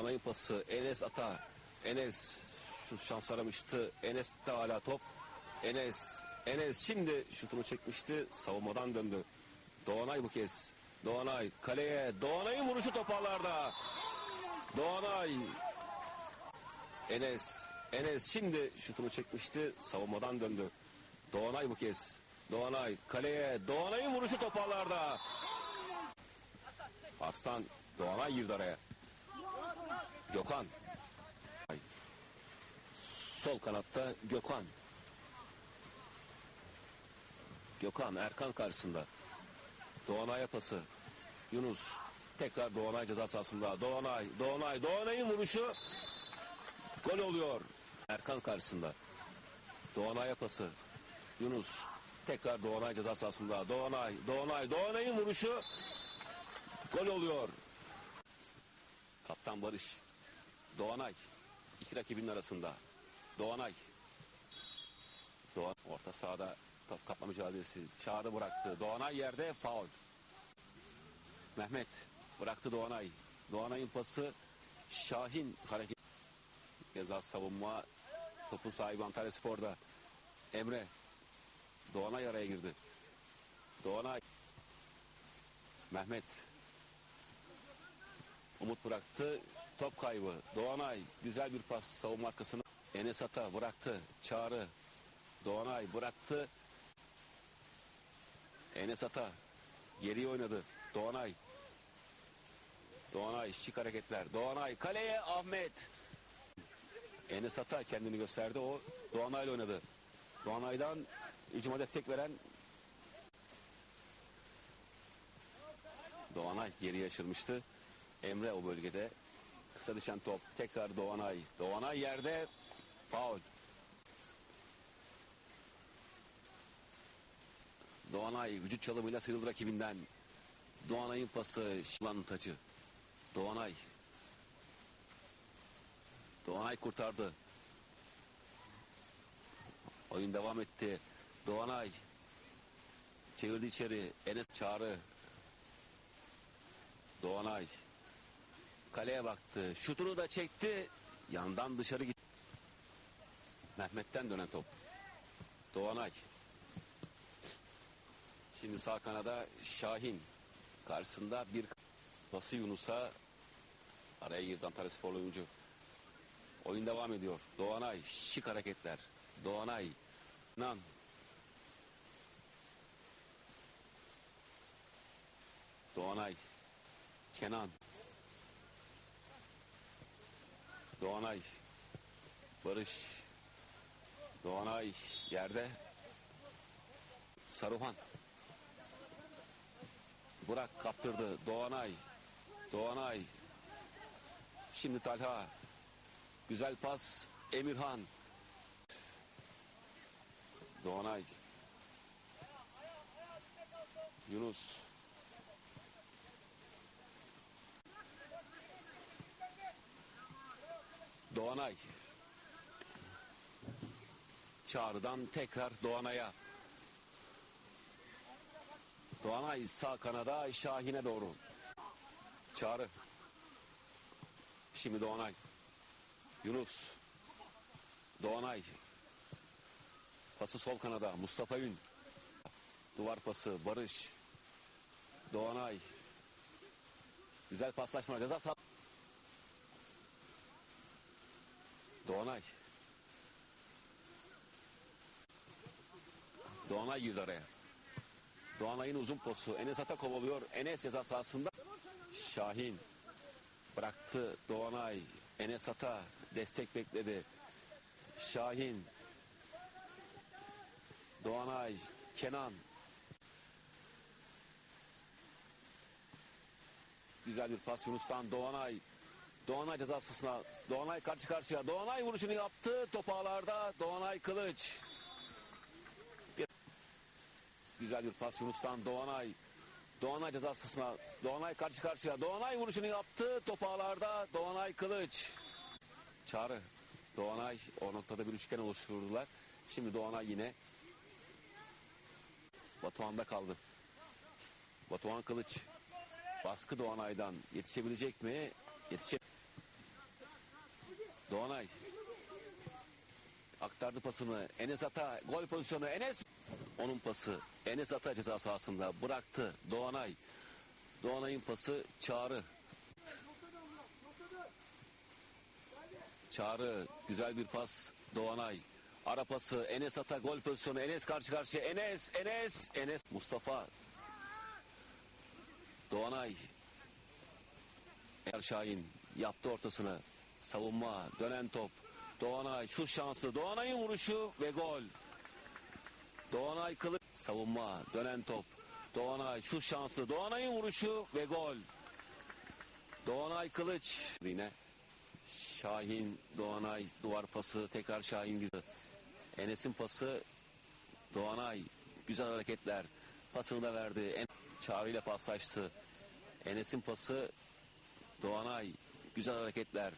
Doğanay'ın pası Enes Ata. Enes şans aramıştı. Enes de hala top. Enes. Enes şimdi şutunu çekmişti. Savunmadan döndü. Doğanay bu kez. Doğanay kaleye. Doğanay'ın vuruşu topağlarda. Doğanay. Enes. Enes şimdi şutunu çekmişti. Savunmadan döndü. Doğanay bu kez. Doğanay kaleye. Doğanay'ın vuruşu topağlarda. Arslan Doğanay girdi araya. Gökhan. Sol kanatta Gökhan. Gökhan Erkan karşısında. Doğanay'a pası. Yunus. Tekrar Doğanay ceza sahasında. Doğanay, Doğanay, Doğanay'ın vuruşu gol oluyor. Erkan karşısında. Doğanay'a pası. Yunus. Tekrar Doğanay ceza sahasında. Doğanay, Doğanay, Doğanay'ın vuruşu gol oluyor. Kaptan Barış. Doğanay. iki rakibinin arasında. Doğanay. Doğan orta sahada top kapma mücadelesi. Çağrı bıraktı. Doğanay yerde faul. Mehmet bıraktı Doğanay. Doğanay'ın pası Şahin hareket. Ceza savunma topun sahibi Antalya Spor'da. Emre. Doğanay araya girdi. Doğanay. Mehmet. Umut bıraktı. Top kaybı. Doğanay güzel bir pas savunma arkasına. Enes Ata bıraktı. Çağrı. Doğanay bıraktı. Enes Ata geriye oynadı. Doğanay. Doğanay şık hareketler. Doğanay kaleye Ahmet. Enes Ata kendini gösterdi. O Doğanay'la oynadı. Doğanay'dan hücuma destek veren Doğanay geriye aşırmıştı. Emre o bölgede. Kısa top. Tekrar Doğanay. Doğanay yerde. Faul. Doğanay vücut çalımıyla sıyrıldı rakibinden. Doğanay'ın pası Şılan tacı. Doğanay. Doğanay kurtardı. Oyun devam etti. Doğanay. Çevirdi içeri. Enes Çağrı. Doğanay. Kaleye baktı. Şutunu da çekti. Yandan dışarı gitti. Mehmet'ten dönen top. Doğanay. Şimdi sağ kanada Şahin. Karşısında bir pası Yunus'a araya girdi Antalya Sporlu oyuncu. Oyun devam ediyor. Doğanay şık hareketler. Doğanay. Nan. Doğanay. Kenan. Doğanay. Barış. Doğanay yerde. Saruhan. Burak kaptırdı. Doğanay. Doğanay. Şimdi Talha. Güzel pas. Emirhan. Doğanay. Yunus. Doğanay. Çağrı'dan tekrar Doğanay'a. Doğanay sağ kanada Şahin'e doğru. Çağrı. Şimdi Doğanay. Yunus. Doğanay. Pası sol kanada Mustafa Ün. Duvar pası Barış. Doğanay. Güzel paslaşma ceza sah- Doğanay. Doğanay girdi araya. Doğanay'ın uzun posu. Enes Ata kovalıyor. Enes ceza sahasında. Şahin. Bıraktı Doğanay. Enes Ata destek bekledi. Şahin. Doğanay. Kenan. Güzel bir pas Yunus'tan Doğanay. Doğanay ceza sahasına. Doğanay karşı karşıya. Doğanay vuruşunu yaptı. Top ağlarda. Doğanay Kılıç. Bir- Güzel bir pas Yunus'tan Doğanay. Doğanay ceza sahasına. Doğanay karşı karşıya. Doğanay vuruşunu yaptı. Top ağlarda. Doğanay Kılıç. Çağrı. Doğanay o noktada bir üçgen oluşturdular. Şimdi Doğanay yine Batuhan'da kaldı. Batuhan Kılıç. Baskı Doğanay'dan yetişebilecek mi? Yetişe Doğanay. Aktardı pasını. Enes Ata gol pozisyonu. Enes. Onun pası. Enes Ata ceza sahasında bıraktı. Doğanay. Doğanay'ın pası Çağrı. Çağrı güzel bir pas Doğanay. Ara pası Enes Ata gol pozisyonu. Enes karşı karşıya. Enes, Enes, Enes. Mustafa. Doğanay. Er yaptı ortasını. Savunma, dönen top. Doğanay şu şansı. Doğanay'ın vuruşu ve gol. Doğanay kılıç. Savunma, dönen top. Doğanay şu şansı. Doğanay'ın vuruşu ve gol. Doğanay kılıç. Yine Şahin, Doğanay duvar pası. Tekrar Şahin güzel. Enes'in pası. Doğanay güzel hareketler. Pasını da verdi. En Çağrı ile paslaştı. Enes'in pası. Doğanay güzel hareketler.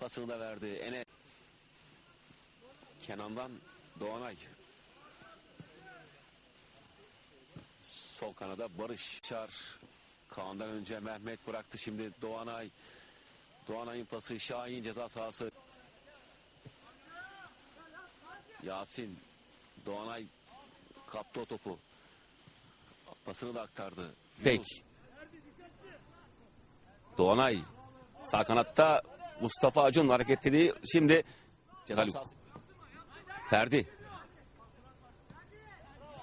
Pasını da verdi. Enes. Kenan'dan Doğanay. Sol kanada Barış Çar. Kaan'dan önce Mehmet bıraktı şimdi Doğanay. Doğanay'ın pası Şahin ceza sahası. Yasin. Doğanay kaptı o topu. Pasını da aktardı. Yunus. Doğanay. Sağ kanatta Mustafa Acun hareketliliği şimdi Haluk. Ferdi.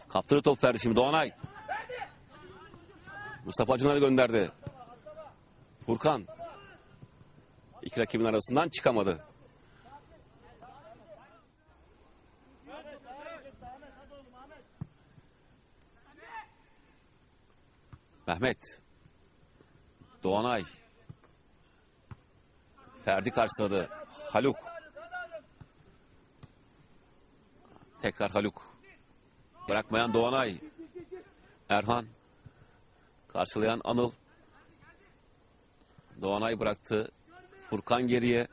Kaptırı top Ferdi şimdi Doğanay. Mustafa Acun'a gönderdi. Furkan. İki rakibin arasından çıkamadı. Mehmet. Doğanay. Ferdi karşıladı. Haluk. Tekrar Haluk. Bırakmayan Doğanay. Erhan. Karşılayan Anıl. Doğanay bıraktı. Furkan geriye.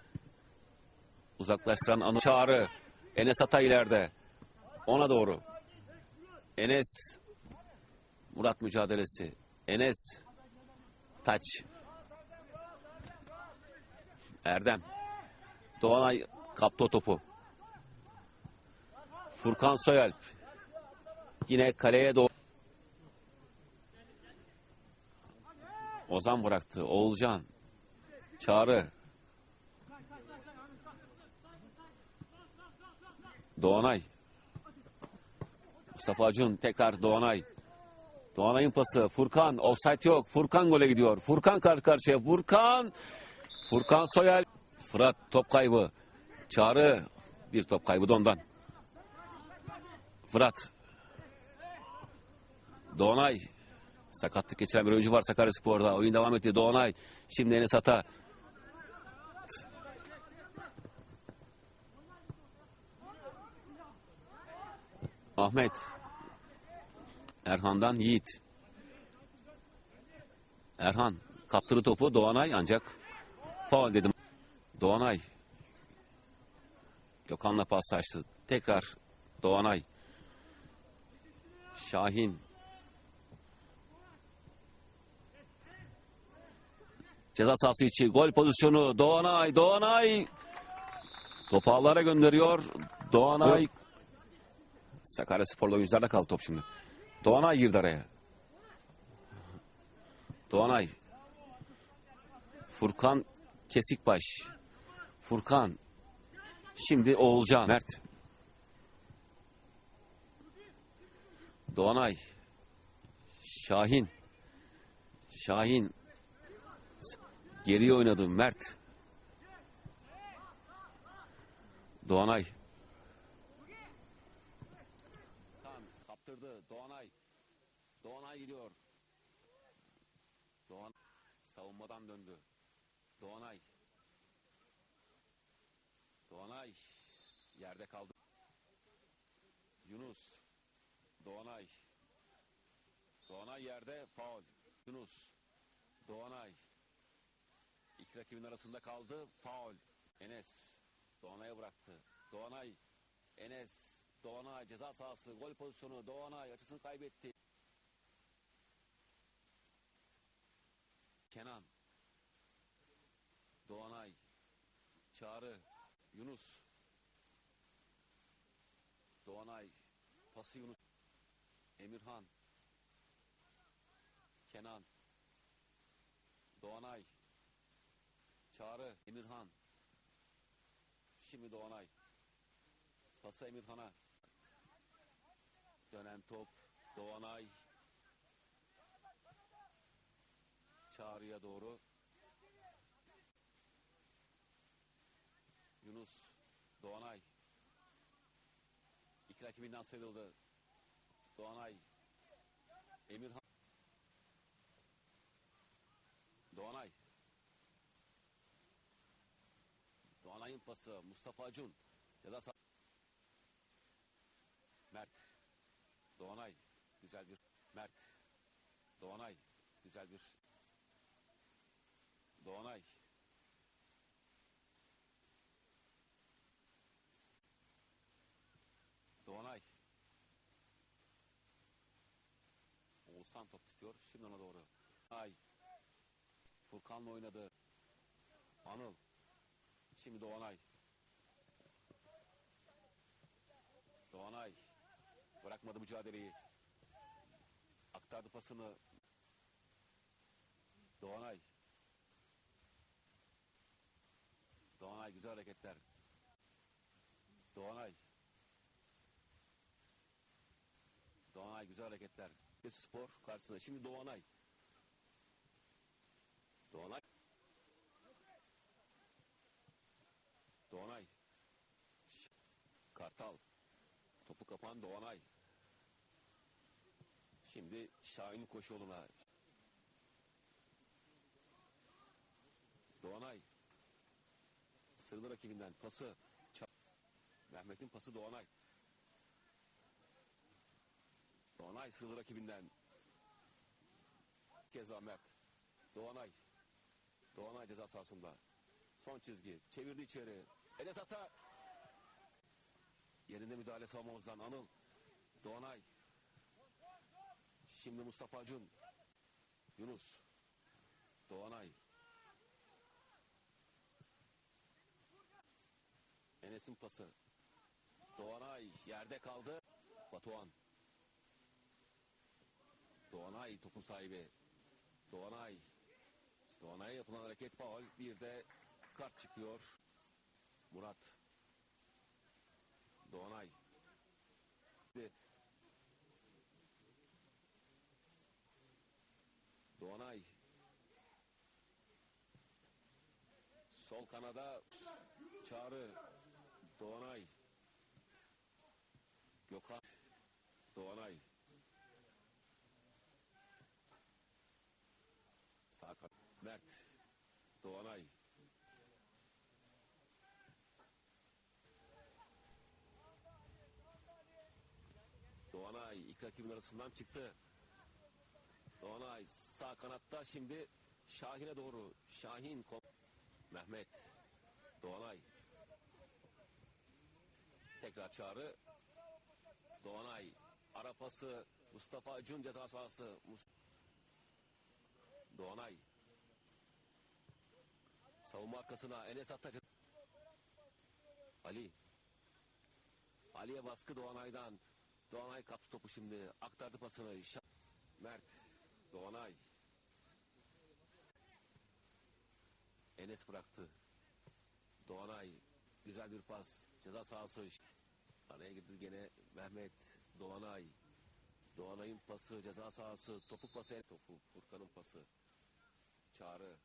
Uzaklaştıran Anıl. Çağrı. Enes Ata ileride. Ona doğru. Enes. Murat mücadelesi. Enes. Taç. Erdem. Doğanay kaptı topu. Furkan Soyalp. Yine kaleye doğru. Ozan bıraktı. Oğulcan. Çağrı. Doğanay. Mustafa Acun tekrar Doğanay. Doğanay'ın pası. Furkan. Offside yok. Furkan gole gidiyor. Furkan karşı karşıya. Furkan. Furkan Soyal. Fırat top kaybı. Çağrı. Bir top kaybı da ondan. Fırat. Doğanay. Sakatlık geçiren bir oyuncu var Sakaryaspor'da. Oyun devam etti. Doğanay. Şimdi Enes Ata. Ahmet. Erhan'dan Yiğit. Erhan kaptırdı topu Doğanay ancak faul dedim. Doğanay. Gökhan'la paslaştı. Tekrar Doğanay. Şahin. Ceza sahası içi gol pozisyonu Doğanay. Doğanay. Topu ağlara gönderiyor. Doğanay. Sakarya Spor'la oyuncularda kaldı top şimdi. Doğanay girdi araya. Doğanay. Furkan Kesikbaş. Furkan. Şimdi Oğulcan. Mert. Doğanay. Şahin. Şahin. Geriye oynadı Mert. Doğanay. Kaptırdı Doğanay. Doğanay gidiyor. Doğan savunmadan döndü. Doğanay. Doğanay yerde kaldı. Yunus. Doğanay. Doğanay yerde faul. Yunus. Doğanay. İki rakibin arasında kaldı. Faul. Enes. Doğanay'a bıraktı. Doğanay. Enes. Doğanay ceza sahası. Gol pozisyonu. Doğanay açısını kaybetti. Kenan. Doğanay. Çağrı. Yunus. Doğanay. Pası Yunus. Emirhan. Kenan. Doğanay. Çağrı. Emirhan. Şimdi Doğanay. Pası Emirhan'a. Dönen top. Doğanay. Çağrı'ya doğru. Yunus. Doğanay. İki rakibinden sıyrıldı. Doğanay. Emirhan. Doğanay. Doğanay'ın pası. Mustafa Acun. Ya Mert. Doğanay. Güzel bir Mert. Doğanay. Güzel bir. Doğanay. Oğuzhan top tutuyor. Şimdi ona doğru. Ay. Furkan'la oynadı. Anıl. Şimdi Doğanay. Doğanay. Bırakmadı mücadeleyi. Aktardı pasını. Doğanay. Doğanay güzel hareketler. Doğanay. Doğanay güzel hareketler. Spor karşısında. Şimdi Doğanay. Doğanay. Doğanay. Kartal. Topu kapan Doğanay. Şimdi Şahin Koşoğlu'na. Doğanay. Sırlı rakibinden pası. Mehmet'in pası Doğanay. Doğanay sırlı rakibinden. Keza Mert. Doğanay. Doğanay ceza sahasında. Son çizgi. Çevirdi içeri. Enes Ata. Yerinde müdahale savunmamızdan Anıl. Doğanay. Şimdi Mustafa Acun. Yunus. Doğanay. Enes'in pası. Doğanay yerde kaldı. Batuhan. Doğanay topun sahibi. Doğanay. Doğanay'a yapılan hareket faul. Bir de kart çıkıyor. Murat. Doğanay. Doğanay. Sol kanada Çağrı. Doğanay. Gökhan. Doğanay. Sağ kan- Mert. Doğanay. Doğanay ilk rakibin arasından çıktı. Doğanay sağ kanatta şimdi Şahin'e doğru. Şahin Mehmet. Doğanay. Tekrar çağrı. Doğanay. Ara pası. Mustafa Acun ceza sahası. Mus- Doğanay. Savunma arkasına Enes Ataç. Ali. Ali'ye baskı Doğanay'dan. Doğanay kaptı topu şimdi. Aktardı pasını. Şa- Mert. Doğanay. Enes bıraktı. Doğanay. Güzel bir pas. Ceza sahası. Araya girdi gene Mehmet. Doğanay. Doğanay'ın pası. Ceza sahası. Topuk pası. Topu. Furkan'ın pası. Çağrı.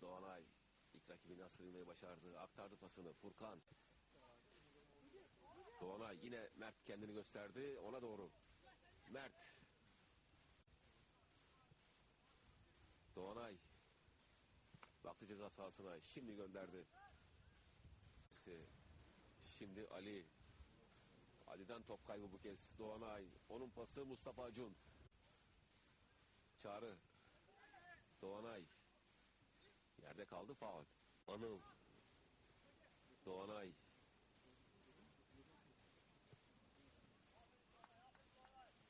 Doğanay. İlk rakibinden sıyrılmayı başardı. Aktardı pasını. Furkan. Doğanay yine Mert kendini gösterdi. Ona doğru. Mert. Doğanay. Baktı ceza sahasına. Şimdi gönderdi. Şimdi Ali. Ali'den top kaybı bu kez. Doğanay. Onun pası Mustafa Acun. Çağrı. Doğanay. Yerde kaldı faul. Anıl. Doğanay.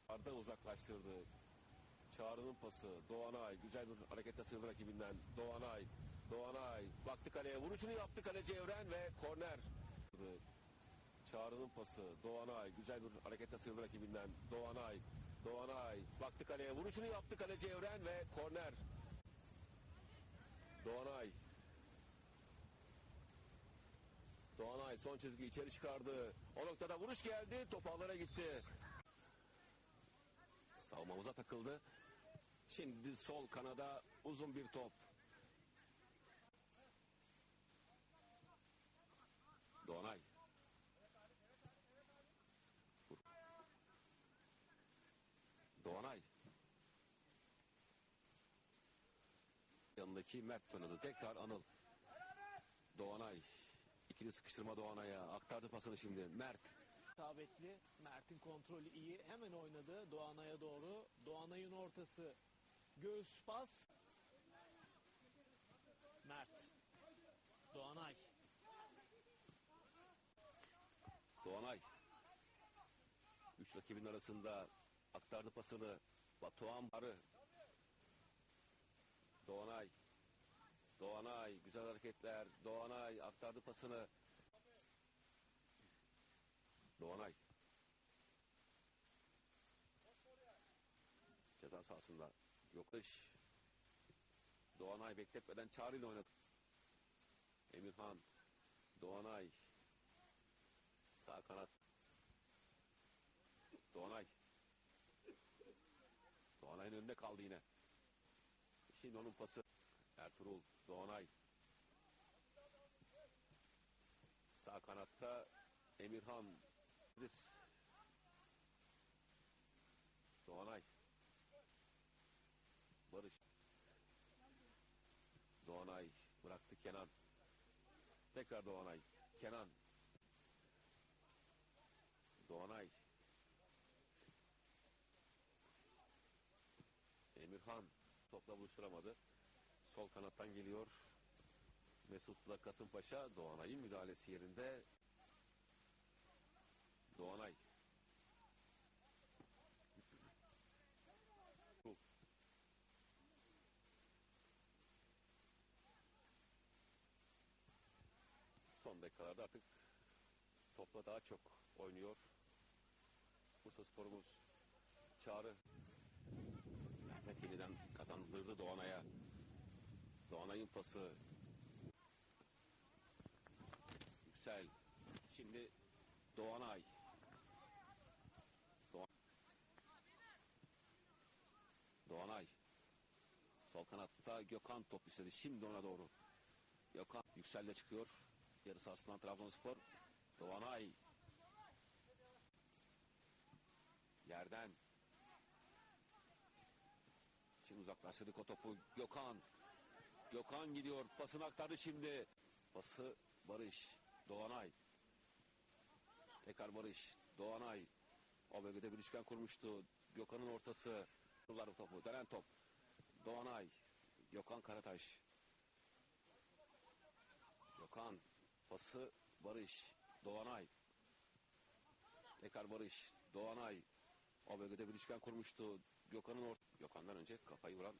Ardan uzaklaştırdı. Çağrı'nın pası. Doğanay. Güzel bir hareketle sığındı rakibinden. Doğanay. Doğanay baktı kaleye vuruşunu yaptı kaleci Evren ve korner. Çağrı'nın pası Doğanay güzel bir hareketle sıyrıldı rakibinden Doğanay Doğanay baktı kaleye vuruşunu yaptı kaleci Evren ve korner. Doğanay Doğanay son çizgi içeri çıkardı. O noktada vuruş geldi. Top ağlara gitti. Savunmamıza takıldı. Şimdi sol kanada uzun bir top. Doğanay. Vur. Doğanay. Yanındaki Mert oynadı. Tekrar Anıl. Doğanay. İkili sıkıştırma Doğanay'a. Aktardı pasını şimdi. Mert. isabetli. Mert'in kontrolü iyi. Hemen oynadı Doğanay'a doğru. Doğanay'ın ortası. Göğüs pas. Mert. Doğanay. Doğanay. Üç rakibin arasında aktardı pasını. Batuhan Barı. Doğanay. Doğanay. Güzel hareketler. Doğanay aktardı pasını. Doğanay. Ceza sahasında. Yokuş. Doğanay bekletmeden Çağrı ile oynadı. Emirhan. Doğanay. Sağ kanat. Doğanay. Doğanay'ın önünde kaldı yine. Şimdi onun pası. Ertuğrul. Doğanay. Sağ kanatta Emirhan. İdris. Doğanay. Barış. Doğanay bıraktı Kenan. Tekrar Doğanay. Kenan. Doğanay. Emirhan topla buluşturamadı. Sol kanattan geliyor. Mesut'la Kasımpaşa Doğanay'ın müdahalesi yerinde. Doğanay. Son dakikalarda artık topla daha çok oynuyor. Bursa sporumuz Çağrı Mehmet yeniden kazandırdı Doğanay'a. Doğanay'ın pası. Yüksel. Şimdi Doğanay. Doğan... Doğanay. Sol kanatta Gökhan top istedi. Şimdi ona doğru. Gökhan Yüksel'le çıkıyor. Yarı sahasından Trabzonspor. Doğanay. Yerden. Şimdi uzaklaştırdık o topu. Gökhan. Gökhan gidiyor. Pasını aktardı şimdi. Pası Barış. Doğanay. Tekrar Barış. Doğanay. O bölgede bir üçgen kurmuştu. Gökhan'ın ortası. Bu topu. Dönen top. Doğanay. Gökhan Karataş. Gökhan. Pası Barış. Doğanay. Tekrar Barış. Doğanay. O bölgede bir üçgen kurmuştu. Gökhan'ın or Gökhan'dan önce kafayı vuran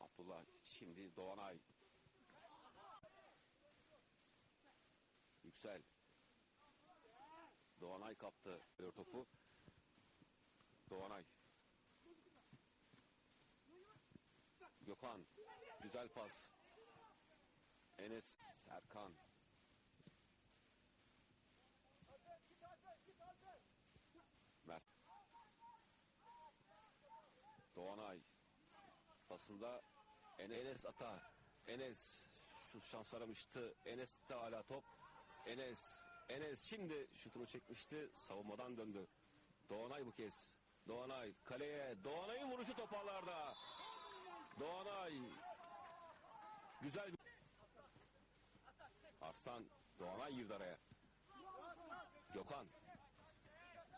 Abdullah. Şimdi Doğanay. Yüksel. Doğanay kaptı. Topu. Doğanay. Gökhan. Güzel pas. Enes. Serkan. Mert. Doğanay. Pasında Enes, Enes Ata. Enes şu şans aramıştı. Enes'te hala top. Enes. Enes şimdi şutunu çekmişti. Savunmadan döndü. Doğanay bu kez. Doğanay kaleye. Doğanay'ın vuruşu toparlarda. Doğanay. Güzel bir... Arslan. Doğanay girdi araya. Gökhan.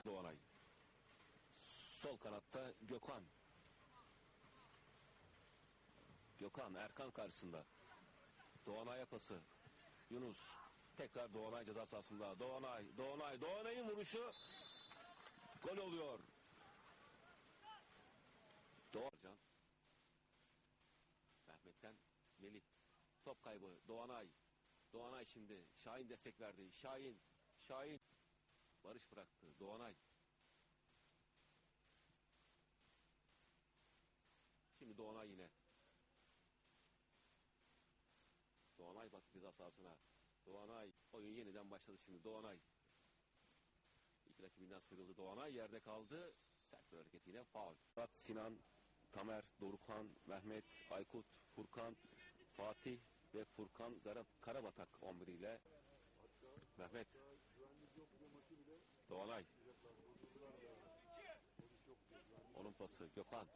Doğanay. Sol kanatta Gökhan. Gökhan Erkan karşısında. Doğanay'a pası. Yunus. Tekrar Doğanay ceza sahasında. Doğanay. Doğanay. Doğanay'ın vuruşu. Gol oluyor. Doğan. Mehmet'ten Melih. top kaybı. Doğanay. Doğanay şimdi. Şahin destek verdi. Şahin. Şahin. Barış bıraktı. Doğanay. Şimdi Doğanay yine. Doğanay baktı ceza sahasına. Doğanay. Oyun yeniden başladı şimdi. Doğanay. İki rakibinden sıyrıldı. Doğanay yerde kaldı. Sert bir hareket yine faul. Murat, Sinan, Tamer, Dorukhan, Mehmet, Aykut, Furkan, Fatih ve Furkan Kara, Karabatak 11 ile Mehmet Doğanay onun pası Gökhan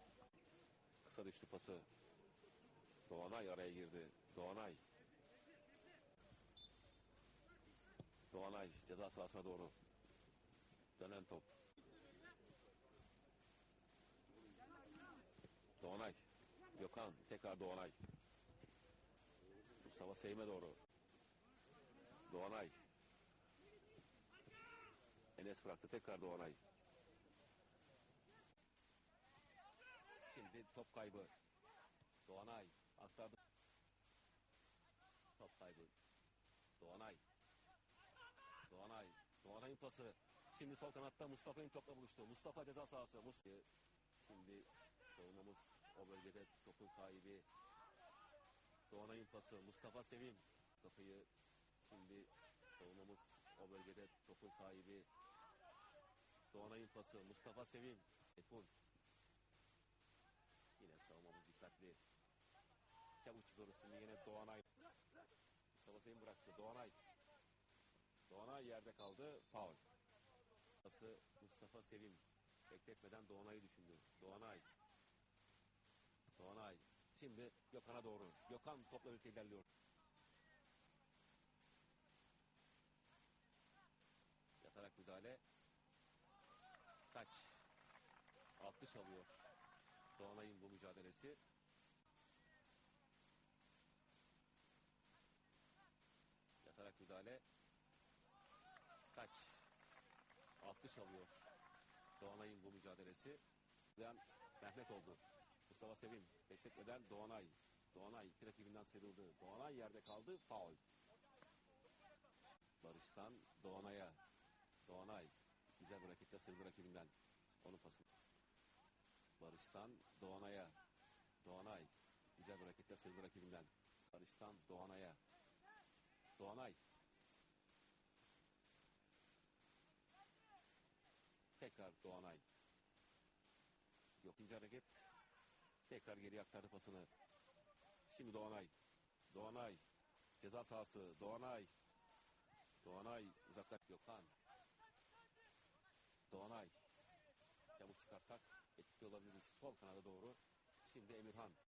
kısa düştü pası Doğanay araya girdi Doğanay Doğanay ceza sahasına doğru. Dönen top. Doğanay Gökhan tekrar Doğanay. Mustafa Seyme doğru. Doğanay. Enes bıraktı tekrar Doğanay. Şimdi top kaybı. Doğanay aktardı. Top kaybı. Doğanay Doğanay'ın pası. Şimdi sol kanatta Mustafa'nın topla buluştu. Mustafa ceza sahası. Şimdi savunmamız o bölgede topun sahibi. Doğanay'ın pası. Mustafa Sevim. Kapıyı şimdi savunmamız o bölgede topun sahibi. Doğanay'ın pası. Mustafa Sevim. Ekun yine savunmamız dikkatli. Çabuk çıkıyoruz şimdi yine Doğanay Mustafa Sevim bıraktı. Doğanay Doğanay yerde kaldı faul pası Mustafa Sevim bekletmeden Doğanay'ı düşündü Doğanay Doğanay. Şimdi Gökhan'a doğru. Gökhan topla birlikte ilerliyor. Yatarak müdahale. Taç. Altı çalıyor. Doğanay'ın bu mücadelesi. Yatarak müdahale. Taç. Altı çalıyor. Doğanay'ın bu mücadelesi. Yani Mehmet oldu. Mustafa Sevim bekletmeden Doğanay. Doğanay rakibinden sıyrıldı. Doğanay yerde kaldı. Faul. Barış'tan Doğanay'a. Doğanay. Güzel bir rakiple sıyrıldı rakibinden. Onun pası. Barış'tan Doğanay'a. Doğanay. Güzel bir rakiple sıyrıldı rakibinden. Barış'tan Doğanay'a. Doğanay. Tekrar Doğanay. Yok ikinci hareket. Tekrar geri aktardı pasını. Şimdi Doğanay. Doğanay. Ceza sahası. Doğanay. Doğanay uzakta Gökhan. Doğanay. Çabuk çıkarsak etkili olabiliriz. Sol kanada doğru. Şimdi Emirhan.